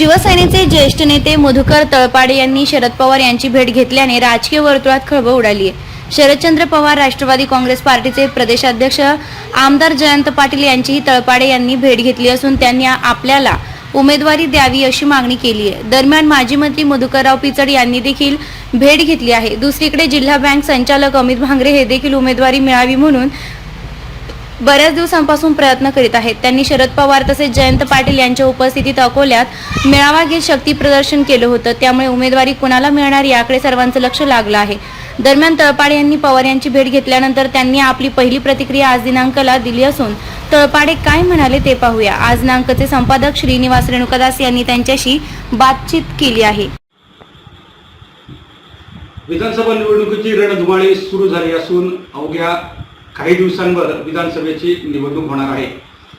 शिवसेनेचे ज्येष्ठ नेते मधुकर तळपाडे यांनी शरद पवार यांची भेट घेतल्याने राजकीय वर्तुळात खळबळ उडाली. आहे शरदचंद्र पवार राष्ट्रवादी काँग्रेस पार्टीचे प्रदेशाध्यक्ष आमदार जयंत पाटील यांचीही तळपाडे यांनी भेट घेतली असून त्यांनी आपल्याला उमेदवारी द्यावी अशी मागणी केली आहे. दरम्यान माजी मंत्री मधुकरराव पिचड यांनी देखील भेट घेतली आहे. दुसरीकडे जिल्हा बँक संचालक अमित भांगरे हे देखील उमेदवारी मिळावी म्हणून बऱ्याच दिवसांपासून प्रयत्न करीत आहेत. त्यांनी शरद पवार तसेच जयंत पाटील यांच्या उपस्थितीत अकोल्यात मेळावा घेत शक्ती प्रदर्शन केलं होतं. त्यामुळे उमेदवारी कुणाला मिळणार याकडे सर्वांचं लक्ष लागलं आहे. दरम्यान तळपाडे यांनी पवार यांची भेट घेतल्यानंतर त्यांनी आपली पहिली प्रतिक्रिया आज दिनांकला दिली असून तळपाडे काय म्हणाले ते पाहूया. आज दिनांकचे संपादक श्रीनिवास रेणुकादास यांनी त्यांच्याशी बातचीत केली आहे. विधानसभा निवडणुकीची रणधुमाळी सुरू झाली असून अवघ्या काही दिवसांवर विधानसभेची निवडणूक होणार आहे.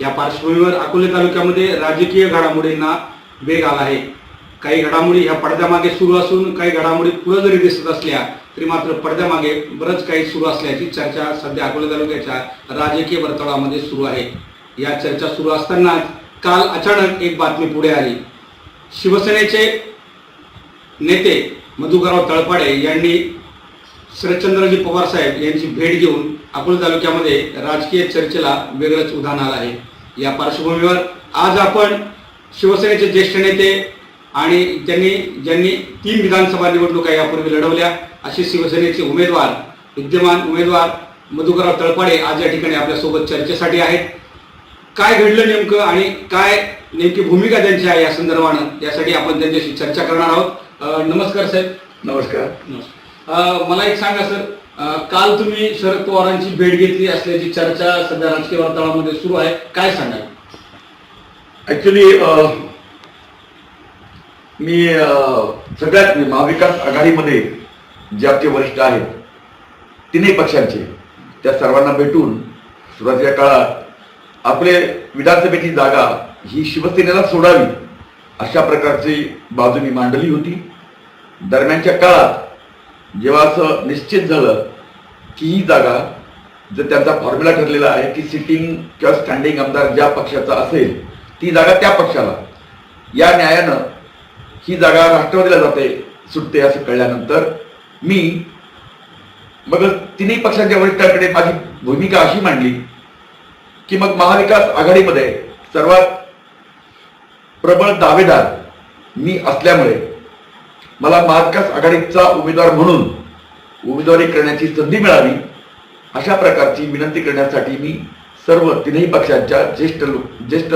या पार्श्वभूमीवर अकोले तालुक्यामध्ये राजकीय घडामोडींना वेग आला आहे. काही घडामोडी ह्या पडद्यामागे सुरू असून काही घडामोडी पुढे जरी दिसत असल्या तरी मात्र पडद्यामागे बरंच काही सुरू असल्याची चर्चा सध्या अकोले तालुक्याच्या राजकीय वर्तुळामध्ये सुरू आहे. या चर्चा सुरू असतानाच काल अचानक एक बातमी पुढे आली. शिवसेनेचे नेते मधुकरराव तळपाडे यांनी शरदचंद्रजी पवार साहेब यांची भेट घेऊन अकोला तालुक्यामध्ये राजकीय चर्चेला वेगळंच उधाण आलं आहे. या पार्श्वभूमीवर आज आपण शिवसेनेचे ज्येष्ठ नेते आणि त्यांनी ज्यांनी तीन विधानसभा निवडणुका यापूर्वी लढवल्या असे शिवसेनेचे उमेदवार विद्यमान उमेदवार मधुकरराव तळपाडे आज या ठिकाणी आपल्यासोबत चर्चेसाठी आहेत. काय घडलं नेमकं आणि काय नेमकी भूमिका त्यांची आहे या संदर्भानं यासाठी आपण त्यांच्याशी चर्चा करणार आहोत. नमस्कार साहेब. नमस्कार. अं, मला एक सांगा सर. काल तुम्ही शरद पवारांची भेट घेतली असल्याची चर्चा सध्या राजकीय वार्तावरणामध्ये सुरू आहे. काय सांगाल? ऍक्च्युली मी सगळ्यात महाविकास आघाडीमध्ये जे आमचे वरिष्ठ आहेत तिन्ही पक्षांचे त्या सर्वांना भेटून सुरुवातीच्या काळात आपले विधानसभेची जागा ही शिवसेनेला सोडावी अशा प्रकारची बाजू मी मांडली होती. दरम्यानच्या काळात जेव्हा असं निश्चित झालं की ही जागा जर त्यांचा फॉर्म्युला ठरलेला आहे की सिटिंग किंवा स्टँडिंग आमदार ज्या पक्षाचा असेल ती जागा त्या पक्षाला. या न्यायानं ही जागा राष्ट्रवादीला जाते सुटते असं कळल्यानंतर मी मग तिन्ही पक्षांच्या वरिष्ठांकडे माझी भूमिका अशी मांडली की मग महाविकास आघाडीमध्ये सर्वात प्रबळ दावेदार मी असल्यामुळे मला महाविकास आघाडीचा उमेदवार म्हणून उमेदवारी करण्याची संधी मिळावी अशा प्रकारची विनंती करण्यासाठी मी सर्व तिन्ही पक्षांच्या ज्येष्ठ लोक ज्येष्ठ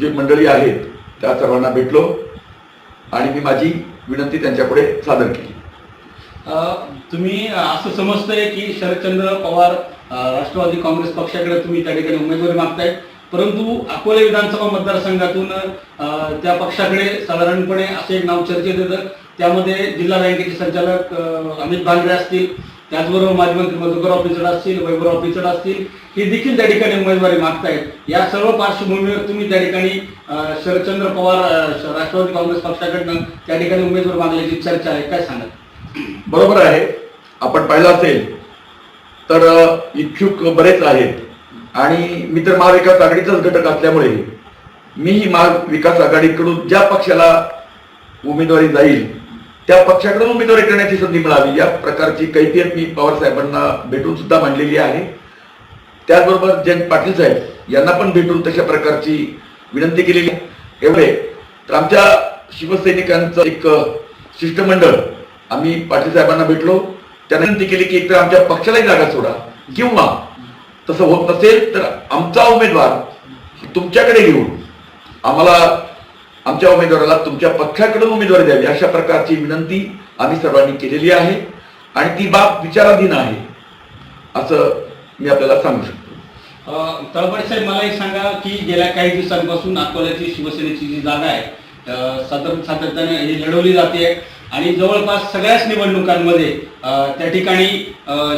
जे मंडळी आहेत त्या सर्वांना भेटलो आणि मी माझी विनंती त्यांच्यापुढे सादर केली. तुम्ही असं समजतंय की शरदचंद्र पवार राष्ट्रवादी काँग्रेस पक्षाकडे तुम्ही त्या ठिकाणी उमेदवारी मागताय. परंतु अकोले विधानसभा मतदारसंघातून त्या पक्षाकडे साधारणपणे असे एक नाव चर्चेत येतं. त्यामध्ये जिल्हा बँकेचे संचालक अमित भांगरे असतील त्याचबरोबर माजी मंत्री मधुकरराव पिचड असतील वैभवराव पिचड असतील हे देखील त्या ठिकाणी उमेदवारी मागतायत. या सर्व पार्श्वभूमीवर तुम्ही त्या ठिकाणी शरदचंद्र पवार राष्ट्रवादी काँग्रेस पक्षाकडनं त्या ठिकाणी उमेदवार मागण्याची चर्चा आहे. काय सांगत बरोबर आहे. आपण पाहिलं असेल तर इच्छुक बरेच आहेत. आणि मी तर महाविकास आघाडीचाच घटक असल्यामुळे मी महाविकास आघाडीकडून ज्या पक्षाला उमेदवारी जाईल त्या पक्षाकडून उमेदवारी करण्याची संधी मिळावी या प्रकारची कैफियत मी पवारसाहेबांना भेटून सुद्धा मांडलेली आहे. त्याचबरोबर जयंत पाटील साहेब यांना पण भेटून तशा प्रकारची विनंती केलेली आहे. एवढे. तर आमच्या शिवसैनिकांचं एक शिष्टमंडळ आम्ही पाटील साहेबांना भेटलो. त्यांना विनंती केली की एकतर आमच्या पक्षालाही जागा सोडा किंवा तसं होत नसेल तर आमचा उमेदवार तुमच्याकडे घेऊन आम्हाला आमच्या उमेदवाराला तुमच्या पक्षाकडून उमेदवारी द्यावी अशा प्रकारची विनंती आम्ही सर्वांनी केलेली आहे. आणि ती बाब विचाराधीन आहे असं मी आपल्याला सांगू शकतो. तळपडे साहेब मला एक सांगा की गेल्या काही दिवसांपासून अकोल्याची शिवसेनेची जी जागा आहे अ, सातत्याने ही लढवली जाते. आणि जवळपास सगळ्याच निवडणुकांमध्ये त्या ठिकाणी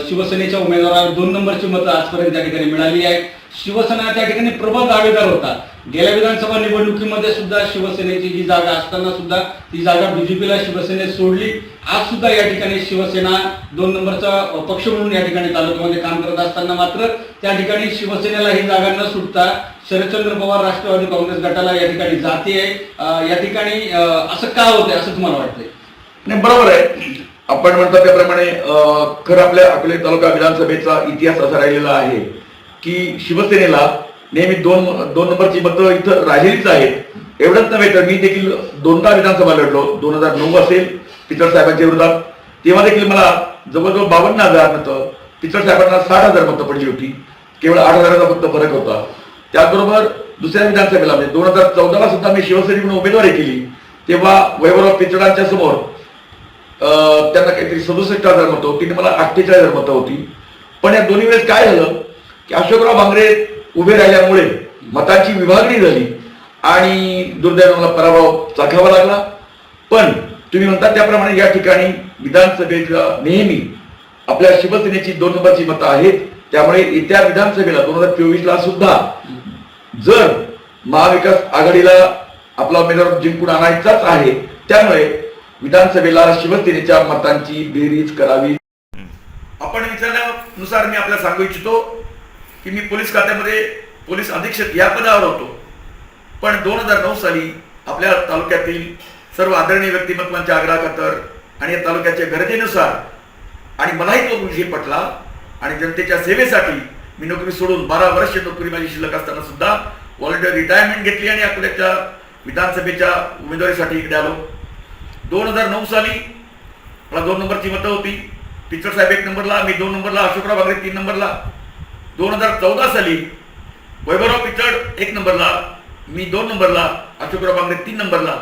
शिवसेनेच्या उमेदवारावर दोन नंबरची मतं आजपर्यंत त्या ठिकाणी मिळाली आहे शिवसेना त्या ठिकाणी प्रबळ दावेदार होता. गेल्या विधानसभा निवडणुकीमध्ये सुद्धा शिवसेनेची जी जागा असताना सुद्धा ती जागा बीजेपीला शिवसेनेत सोडली. आज सुद्धा या ठिकाणी शिवसेना दोन नंबरचा पक्ष म्हणून या ठिकाणी तालुक्यामध्ये काम करत असताना मात्र त्या ठिकाणी शिवसेनेला ही जागा न सुटता शरदचंद्र पवार राष्ट्रवादी काँग्रेस गटाला या ठिकाणी जाते. या ठिकाणी असं का होतंय असं तुम्हाला वाटतंय? नाही बरोबर आहे. आपण म्हणतो त्याप्रमाणे खरं आपल्या अकोले तालुका विधानसभेचा इतिहास असा राहिलेला आहे की शिवसेनेला नेहमी दोन दोन नंबरची मतं इथं राहिलीच आहेत. एवढंच नव्हे तर मी देखील दोनदा विधानसभा लढलो. दोन हजार नऊ असेल पिचड साहेबांच्या विरोधात. तेव्हा देखील मला जवळजवळ बावन्न हजार मतं पिचड साहेबांना साठ हजार मतं पडली होती. केवळ आठ हजाराचा फक्त फरक होता. त्याचबरोबर दुसऱ्या विधानसभेला म्हणजे दोन हजार चौदाला सुद्धा मी शिवसेनेकडून उमेदवारी केली. तेव्हा वैभवराव पिचडांच्या समोर त्यांना काहीतरी सदुसष्ट हजार मतं होती मला अठ्ठेचाळीस हजार मतं होती. पण या दोन्ही वेळेस काय झालं की अशोकराव भांगरे उभे राहिल्यामुळे मताची विभागणी झाली आणि दुर्दैवाने मला पराभव चाखावा लागला. पण तुम्ही म्हणता त्याप्रमाणे या ठिकाणी विधानसभेला नेहमी आपल्या शिवसेनेची दोन नंबरची मतं आहेत त्यामुळे येत्या विधानसभेला दोन हजार चोवीसला सुद्धा जर महाविकास आघाडीला आपला उमेदवार जिंकून आणायचाच आहे त्यामुळे विधानसभेला शिवसेनेच्या मतांची बेरीज करावी. आपण विचारल्यानुसार मी आपल्याला सांगू इच्छितो की मी पोलीस खात्यामध्ये पोलीस अधीक्षक या पदावर होतो. पण दोन हजार नऊ साली आपल्या तालुक्यातील सर्व आदरणीय व्यक्तिमत्वांच्या आग्रहाखातर आणि या तालुक्याच्या गरजेनुसार आणि मलाही तो विषय पटला आणि जनतेच्या सेवेसाठी मी नोकरी सोडून बारा वर्ष नोकरी माझी शिल्लक असताना सुद्धा व्हॉलंटिअर रिटायरमेंट घेतली आणि अकोल्याच्या विधानसभेच्या उमेदवारीसाठी इकडे आलो. दोन हजार नऊ साली मला दोन नंबरची मतं होती. टीचर साहेब एक नंबरला मी दोन नंबरला अशोकराव बागरे तीन नंबरला. दोन हजार चौदा साली वैभवराव पिचड एक नंबरला मी दोन नंबरला अशोकराव बागरे तीन नंबरला.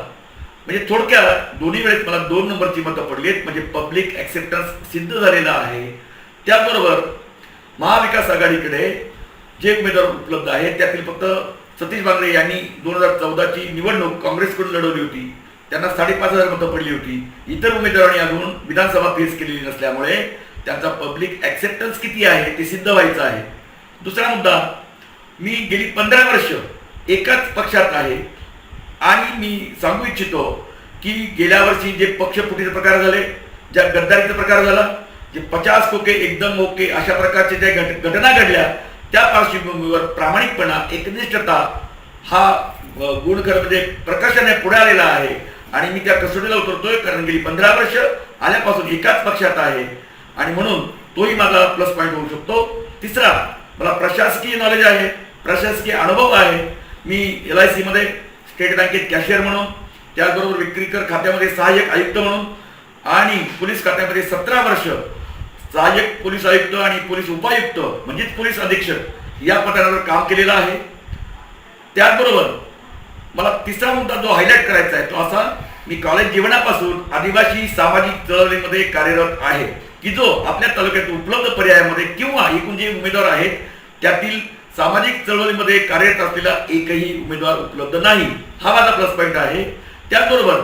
म्हणजे थोडक्यात दोन्ही वेळेस मला दोन नंबरची मतं पडली आहेत म्हणजे पब्लिक ॲक्सेप्टन्स सिद्ध झालेला आहे. त्याचबरोबर महाविकास आघाडीकडे जे उमेदवार उपलब्ध आहेत त्यातील फक्त सतीश बांगरे यांनी दोन हजार चौदाची निवडणूक काँग्रेसकडून लढवली होती. त्यांना साडेपाच हजार मतं पडली होती. इतर उमेदवारांनी अजून विधानसभा फेस केलेली नसल्यामुळे त्यांचा पब्लिक ऍक्सेप्टन्स किती आहे ते सिद्ध व्हायचं आहे. दुसरा मुद्दा मी गेली पंधरा वर्ष एकाच पक्षात आहे आणि मी सांगू इच्छितो की गेल्या वर्षी जे पक्षफुटीचे प्रकार झाले ज्या गद्दारीचा प्रकार झाला जे पचास कोके एकदम ओके अशा प्रकारच्या ज्या घट घटना घडल्या त्या पार्श्वभूमीवर प्रामाणिकपणा एकनिष्ठता हा गुण खरं म्हणजे प्रकर्षाने पुढे आलेला आहे. आणि मी त्या कसोटीला उतरतोय कारण गेली पंधरा वर्ष आल्यापासून एकाच पक्षात आहे. आणि म्हणून तोही माझा प्लस पॉईंट होऊ शकतो. तिसरा मला प्रशासकीय नॉलेज आहे प्रशासकीय अनुभव आहे. मी एल आय सीमध्ये स्टेट बँकेत कॅशियर म्हणून त्याचबरोबर विक्रीकर खात्यामध्ये सहाय्यक आयुक्त म्हणून आणि पोलीस खात्यामध्ये सतरा वर्ष सहाय्यक पोलीस आयुक्त आणि पोलीस उपायुक्त म्हणजेच पोलीस अधीक्षक या पदावर काम केलेलं आहे. त्याचबरोबर मला तिसरा मुद्दा जो हायलाईट करायचा आहे तो असा मी कॉलेज जीवनापासून आदिवासी सामाजिक चळवळीमध्ये कार्यरत आहे की जो आपल्या तालुक्यात उपलब्ध पर्यायामध्ये किंवा एकूण जे उमेदवार आहेत त्यातील सामाजिक चळवळीमध्ये कार्यरत असलेला एकही उमेदवार उपलब्ध नाही. हा माझा प्लस पॉईंट आहे. त्याचबरोबर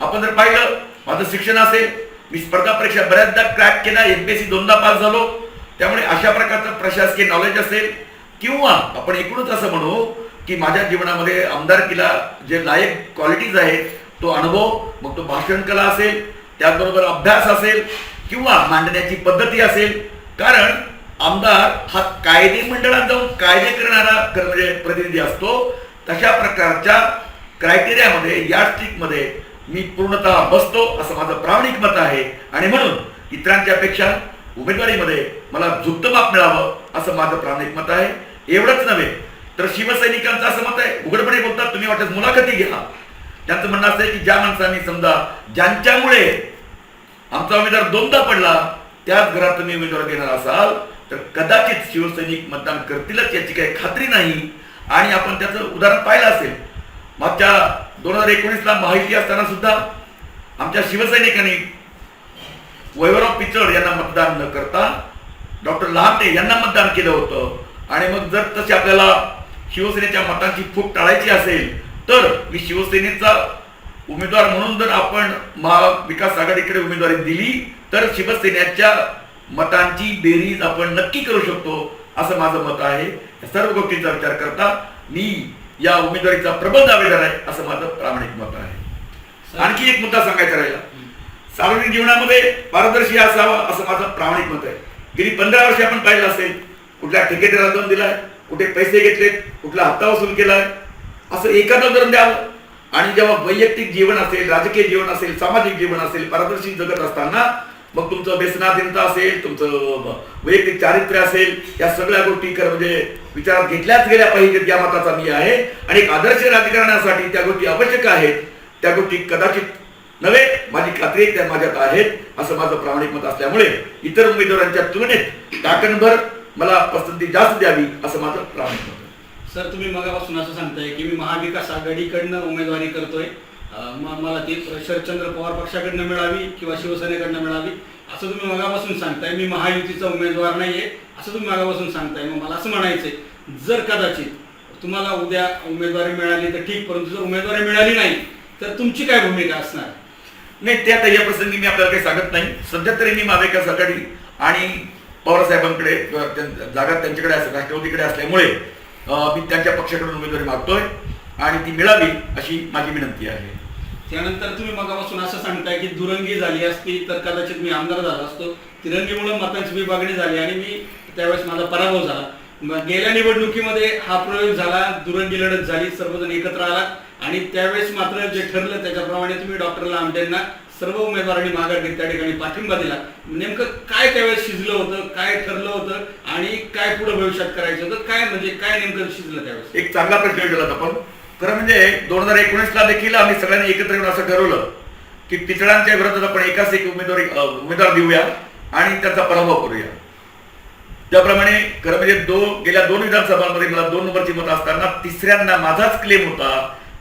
आपण जर पाहिलं माझं शिक्षण असेल मी स्पर्धा परीक्षा बऱ्याचदा क्रॅक केला एम पी दोनदा पास झालो त्यामुळे अशा प्रकारचं प्रशासकीय नॉलेज असेल किंवा आपण एकूणच असं म्हणू की माझ्या जीवनामध्ये आमदारकीला जे लायक क्वालिटीज आहेत तो अनुभव मग तो भाषण कला असेल त्याचबरोबर अभ्यास असेल किंवा मांडण्याची पद्धती असेल. कारण आमदार हा कायदे मंडळात जाऊन कायदे करणारा म्हणजे प्रतिनिधी असतो. तशा प्रकारच्या क्रायटेरियामध्ये या मध्ये मी पूर्णतः बसतो असं माझं प्रामाणिक मत आहे. आणि म्हणून इतरांच्या पेक्षा उमेदवारीमध्ये मला झुक्त माप मिळावं असं माझं प्रामाणिक मत आहे. एवढंच नव्हे तर शिवसैनिकांचं असं मत आहे. उघडपणे बोलतात तुम्ही वाटत मुलाखती घ्या. त्यांचं म्हणणं असं आहे की ज्या माणसांनी समजा ज्यांच्यामुळे आमचा उमेदवार दोनदा पडला त्याच घरात तुम्ही उमेदवार देणार असाल तर कदाचित शिवसैनिक मतदान करतीलच याची काही खात्री नाही. आणि आपण त्याचं उदाहरण पाहिलं असेल मागच्या दोन हजार एकोणीसला माहिती असताना सुद्धा आमच्या शिवसैनिकांनी वैभवराव पिचड यांना मतदान न करता डॉक्टर लहाटे यांना मतदान केलं होतं. आणि मग जर तशी आपल्याला शिवसेनेच्या मतांची फूट टाळायची असेल तर मी शिवसेनेचा उमेदवार म्हणून जर आपण महाविकास आघाडीकडे उमेदवारी दिली तर शिवसेनेच्या मतांची बेरीज आपण नक्की करू शकतो असं माझं मत आहे. सर्व गोष्टींचा विचार करता मी या उमेदवारीचा प्रबल दावेदार आहे असं माझं प्रामाणिक मत आहे. आणखी एक मुद्दा सांगायचा राहिला. सार्वजनिक जीवनामध्ये पारदर्शी असावा असं माझं प्रामाणिक मत आहे. गेली पंधरा वर्षे आपण पाहिलं असेल कुठल्या ठेकेदाराला दिलाय कुठे पैसे घेतलेत कुठला हप्ता वसूल केलाय असं एखादं जर द्यावं. आणि जेव्हा वैयक्तिक जीवन असेल राजकीय जीवन असेल सामाजिक जीवन असेल पारदर्शी जगत असताना मग तुमचं व्यसनाधीनता असेल तुमचं वैयक्तिक चारित्र्य असेल या सगळ्या गोष्टी खरं म्हणजे विचारात घेतल्याच गेल्या पाहिजेत या मताचा मी आहे. आणि एक आदर्श राजकारणासाठी त्या गोष्टी आवश्यक आहेत. त्या गोष्टी कदाचित नव्हे माझी खात्री त्या माझ्यात आहेत असं माझं प्रामाणिक मत असल्यामुळे इतर उमेदवारांच्या तुलनेत टाकणभर मला पसंती जास्त द्यावी असं माझं प्रामाणिक मत सर तुम्ही मगापासून असं सांगताय की मी महाविकास आघाडीकडनं उमेदवारी करतोय. मला ती शरदचंद्र पवार पक्षाकडनं मिळावी किंवा शिवसेनेकडनं मिळावी असं तुम्ही मगापासून सांगताय. मी महायुतीचा उमेदवार नाहीये असं तुम्ही मगापासून सांगताय. मग मला असं म्हणायचंय जर कदाचित तुम्हाला उद्या उमेदवारी मिळाली तर ठीक परंतु जर उमेदवारी मिळाली नाही तर तुमची काय भूमिका असणार? नाही ते आता या प्रसंगी मी आपल्याला काही सांगत नाही. सध्या तरी मी महाविकास आघाडी आणि पवारसाहेबांकडे किंवा जागा त्यांच्याकडे असेल राष्ट्रवादीकडे असल्यामुळे मी त्यांच्या पक्षाकडून उमेदवारी मागतोय आणि ती मिळावी अशी माझी विनंती आहे. त्यानंतर तुम्ही मगापासून असं सांगताय की दुरंगी झाली असती तर कदाचित मी आमदार झाला असतो. तिरंगीमुळे मतांची विभागणी झाली आणि मी त्यावेळेस माझा पराभव झाला. मग गेल्या निवडणुकीमध्ये हा प्रयोग झाला दुरंगी लढत झाली सर्वजण एकत्र आला आणि त्यावेळेस मात्र जे ठरलं त्याच्याप्रमाणे तुम्ही डॉक्टर लांबटेंना सर्व उमेदवारांनी माघार घेत त्या ठिकाणी पाठिंबा दिला. नेमकं काय त्यावेळेस शिजलं होतं काय ठरलं होतं आणि काय पुढे भविष्यात करायचं होतं काय म्हणजे काय नेमकं शिजलं त्यावेळेस? एक चांगला प्रश्न केला आपण. खरं म्हणजे दोन हजार एकोणीसला देखील आम्ही सगळ्यांनी एकत्र येऊन असं ठरवलं की पितळांच्या विरोधात आपण एकाच एक उमेदवार उमेदवार देऊया आणि त्याचा पराभव करूया. त्याप्रमाणे खरं म्हणजे दो गेल्या दोन विधानसभांमध्ये मला दोन नंबरची मतं असताना तिसऱ्यांदा माझाच क्लेम होता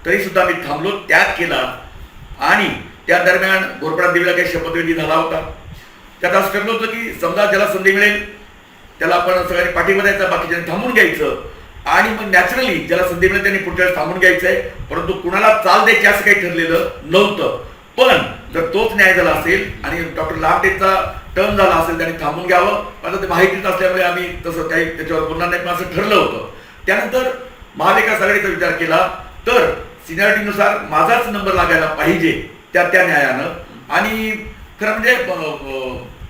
तरी सुद्धा मी थांबलो त्याग केला आणि त्या दरम्यान गोरपडा देवीला काही शपथविधी झाला होता. त्यात असं ठरलं होतं की समजा ज्याला संधी मिळेल त्याला आपण सगळ्यांनी पाठिंबा द्यायचा बाकीच्यांनी थांबून घ्यायचं. आणि मग नॅचरली ज्याला संधी मिळेल त्यांनी पुढच्या वेळेस थांबून घ्यायचं आहे परंतु कुणाला चाल द्यायची असं काही ठरलेलं नव्हतं. पण जर तोच न्याय झाला असेल आणि डॉक्टर लाटेचा टर्म झाला असेल त्याने थांबून घ्यावं. आता ते माहितीच असल्यामुळे आम्ही तसं काही त्याच्यावर बोलणार नाही पण असं ठरलं होतं. त्यानंतर महाविकास आघाडीचा विचार केला तर सिनियरिटीनुसार माझाच नंबर लागायला पाहिजे. त्या त्या न्यायानं. आणि खरं म्हणजे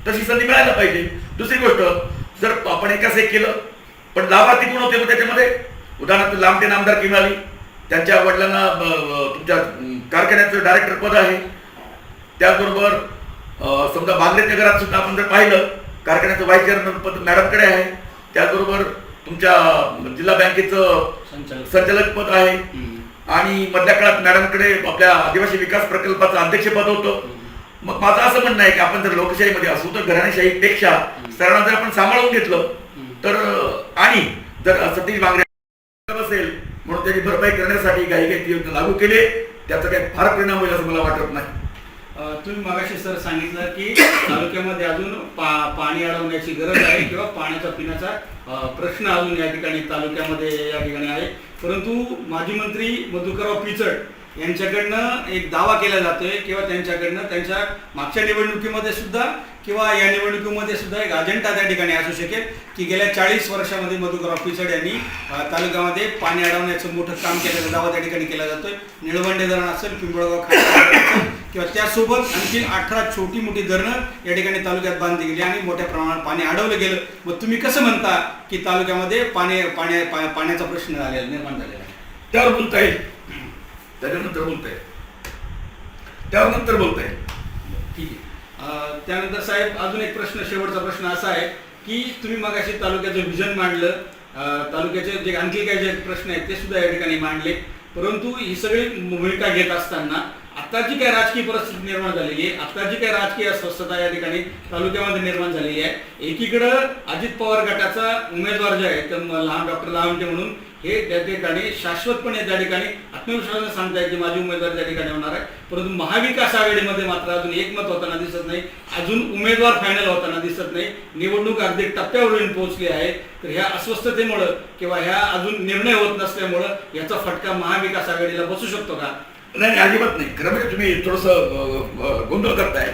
तशी संधी मिळायला पाहिजे. दुसरी गोष्ट जर आपण एकाच एक केलं पण लाभार्थी कोण होते मग त्याच्यामध्ये? उदाहरणार्थ लांबटे आमदार मिळाली? त्यांच्या वडिलांना तुमच्या कारखान्याचं डायरेक्टर पद आहे. त्याचबरोबर समजा बांगलेच्या घरात सुद्धा आपण जर पाहिलं कारखान्याचं व्हाईस चेअरमन पद मॅडमकडे आहे. त्याचबरोबर तुमच्या जिल्हा बँकेचं संचालक. पद आहे. आणि मधल्या काळात मॅडमकडे आपल्या आदिवासी विकास प्रकल्पाचं अध्यक्षपद होतं. मग माझं असं म्हणणं आहे की आपण जर लोकशाहीमध्ये असू तर घराणेशाहीपेक्षा सरांना जर आपण सांभाळून घेतलं. तर आणि जर सतीश बांगरे असेल म्हणून त्याची भरपाई करण्यासाठी काही काही योजना लागू केले त्याचा काही फार परिणाम होईल असं मला वाटत नाही. तुम्ही मगाशी सर सांगितलं की तालुक्यामध्ये अजून पा पाणी अडवण्याची गरज आहे किंवा पाण्याचा पिण्याचा प्रश्न अजून या ठिकाणी तालुक्यामध्ये या ठिकाणी आहे. परंतु माजी मंत्री मधुकरराव पिचड यांच्याकडनं एक दावा केला जातोय किंवा त्यांच्याकडनं त्यांच्या मागच्या निवडणुकीमध्ये सुद्धा किंवा या निवडणुकीमध्ये सुद्धा एक अजेंडा त्या ठिकाणी असू शकेल की गेल्या चाळीस वर्षामध्ये मधुकरराव पिचड यांनी तालुक्यामध्ये पाणी अडवण्याचं मोठं काम केल्याचा दावा त्या ठिकाणी केला जातोय. निळवंडे धरण असेल पिंपळगाव खाली असेल किंवा त्यासोबत आणखी अठरा छोटी मोठी धरणं या ठिकाणी तालुक्यात बांधली गेली आणि मोठ्या प्रमाणात पाणी अडवलं गेलं. मग तुम्ही कसं म्हणता की तालुक्यामध्ये पाणी पाण्या पाण्याचा प्रश्न झालेला निर्माण झालेला आहे? त्यावर बोलता येईल. त्याच्यानंतर बोलता येईल. त्यावर नंतर बोलता येईल. ठीक आहे. त्यानंतर साहेब अजून एक प्रश्न शेवटचा प्रश्न असा आहे की तुम्ही मगाशी तालुक्याचं विजन मांडलं. तालुक्याचे जे आणखी काही जे प्रश्न आहेत ते सुद्धा या ठिकाणी मांडले. परंतु ही सगळी भूमिका घेत असताना आता जी काही राजकीय परिस्थिती निर्माण झालेली आहे आता जी काही राजकीय अस्वस्थता या ठिकाणी तालुक्यामध्ये निर्माण झालेली आहे एकीकडं अजित पवार गटाचा उमेदवार जे आहे तर लहान डॉक्टर लहानटे म्हणून हे त्या ठिकाणी शाश्वतपणे त्या ठिकाणी आत्मविश्वासाने सांगताय की माझी उमेदवार त्या ठिकाणी होणार आहे. परंतु महाविकास आघाडीमध्ये मात्र अजून एकमत होताना दिसत नाही अजून उमेदवार फायनल होताना दिसत नाही निवडणूक अगदी टप्प्यावर येऊन पोहोचली आहे. तर ह्या अस्वस्थतेमुळं किंवा ह्या अजून निर्णय होत नसल्यामुळं याचा फटका महाविकास आघाडीला बसू शकतो का? नाही नाही, अजिबात नाही. खरं म्हणजे तुम्ही थोडस गोंधळ करताय.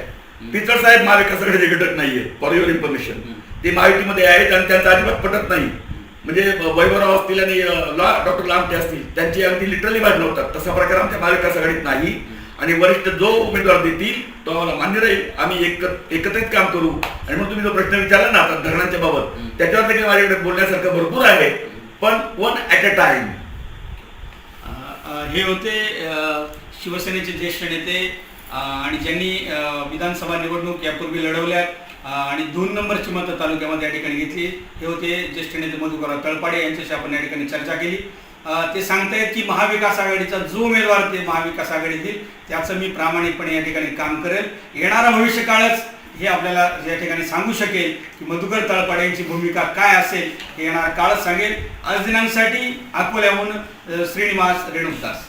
पिचड साहेब महाविकास आघाडीचे घटक नाहीये फॉर युअर इन्फॉर्मेशन ते महायुतीमध्ये आहेत आणि त्यांचं अजिबात पटत नाही. म्हणजे वैभवराव असतील आणि डॉक्टर लामटे असतील त्यांची अगदी लिटरली भांडणं होतात. तसा प्रकार आमच्या महाविकास आघाडीत नाही आणि वरिष्ठ जो उमेदवार देतील तो आम्हाला मान्य राहील. आम्ही एक एकत्रित काम करू. आणि म्हणून तुम्ही जो प्रश्न विचारला ना आता धरणांच्या बाबत त्याच्यावर देखील माझ्याकडे बोलण्यासारखं भरपूर आहे. पण वन ॲट अ टाइम हे होते शिवसेनेचे ज्येष्ठ नेते आणि ज्यांनी विधानसभा निवडणूक यापूर्वी लढवल्या आणि दोन नंबरची मतं तालुक्यामध्ये या ठिकाणी घेतली. हे होते ज्येष्ठ नेते मधुकरराव तळपाडे यांच्याशी आपण या ठिकाणी चर्चा केली. ते सांगतायत की महाविकास आघाडीचा जो उमेदवार ते महाविकास आघाडीतील त्याचं मी प्रामाणिकपणे या ठिकाणी काम करेल. येणारा भविष्यकाळच हे आपल्याला या ठिकाणी सांगू शकेल की मधुकर तळपाडे यांची भूमिका काय असेल हे येणार काळच सांगेल. आज दिनांसाठी अकोल्याहून श्रीनिवास रेणुकदास.